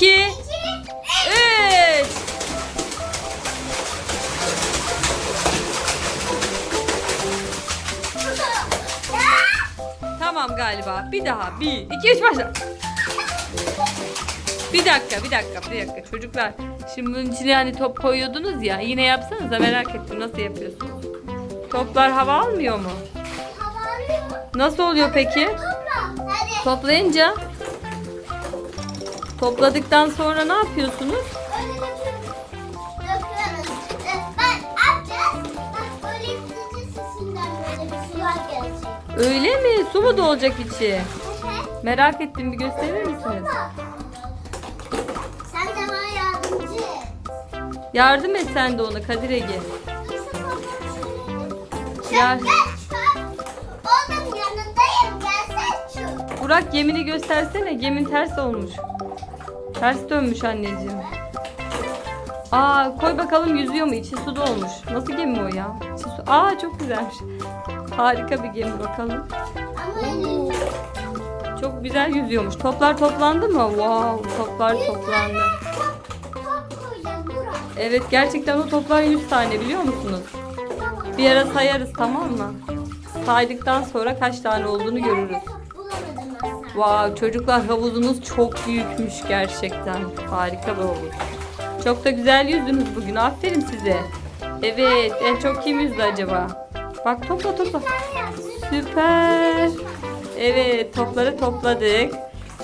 2, 3. Tamam galiba. Bir daha. 1, 2, 3 başla. Bir dakika, bir dakika, bir dakika çocuklar. Şimdi bunun içine hani top koyuyordunuz ya. Yine yapsanız da merak ettim nasıl yapıyorsunuz. Toplar hava almıyor mu? Nasıl oluyor peki? Hadi. Toplayınca topladıktan sonra ne yapıyorsunuz? Öyle mi? Su mu dolacak içi? Merak ettim bir gösterir misiniz? Sen de bana yardımcı. Yardım et sen de ona Kadir Ege. Ya-. Burak gemini göstersene. Gemin ters olmuş. Ters dönmüş anneciğim. Aa koy bakalım yüzüyor mu? İçi su dolmuş. Nasıl gemi o ya? İçi su. Aa çok güzelmiş. Harika bir gemi bakalım. Çok güzel yüzüyormuş. Toplar toplandı mı? Wow, toplar toplandı. Evet gerçekten o toplar 100 tane biliyor musunuz? Bir ara sayarız tamam mı? Saydıktan sonra kaç tane olduğunu görürüz. Wow çocuklar havuzunuz çok büyükmüş gerçekten. Harika bir havuz. Çok da güzel yüzdünüz bugün. Aferin size. Evet en çok kim yüzdü acaba? Bak topla topla. Süper. Evet topları topladık.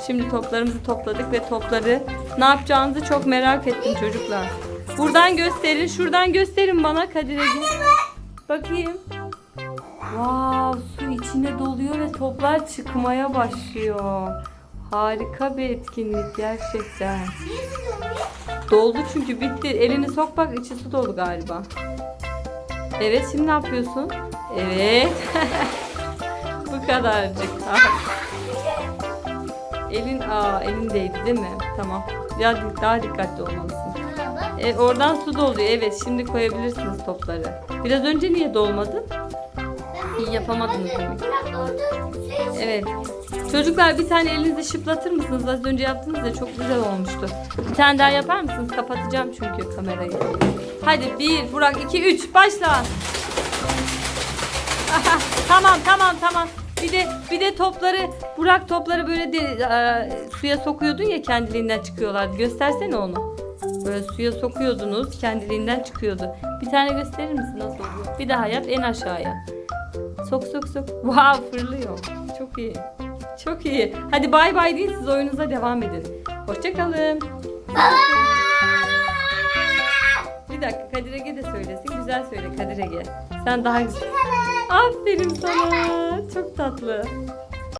Şimdi toplarımızı topladık ve topları ne yapacağınızı çok merak ettim çocuklar. Buradan gösterin, şuradan gösterin bana Kadir. Bakayım. Wow, içine doluyor ve toplar çıkmaya başlıyor. Harika bir etkinlik gerçekten. Doldu çünkü bitti. Elini sok bak içi su dolu galiba. Evet şimdi ne yapıyorsun? Evet. Bu kadarcık. Elin aa elin değdi değil mi? Tamam. Ya daha dikkatli olmalısın. E, oradan su doluyor. Evet şimdi koyabilirsiniz topları. Biraz önce niye dolmadı? İyi yapamadınız Evet. Çocuklar bir tane elinizi şıplatır mısınız? Az önce yaptınız ya çok güzel olmuştu. Bir tane daha yapar mısınız? Kapatacağım çünkü kamerayı. Hadi bir, Burak iki, üç, başla. Tamam tamam tamam. Bir de bir de topları Burak topları böyle de, e, suya sokuyordun ya kendiliğinden çıkıyorlardı. Göstersene onu. Böyle suya sokuyordunuz kendiliğinden çıkıyordu. Bir tane gösterir misin nasıl oluyor? Bir daha yap en aşağıya. Sok sok sok. Wow fırlıyor. Çok iyi. Çok iyi. Hadi bay bay deyin siz oyununuza devam edin. Hoşçakalın. Bir dakika Kadir Ege de söylesin. Güzel söyle Kadir Ege. Sen daha güzel. Aferin sana. Çok tatlı.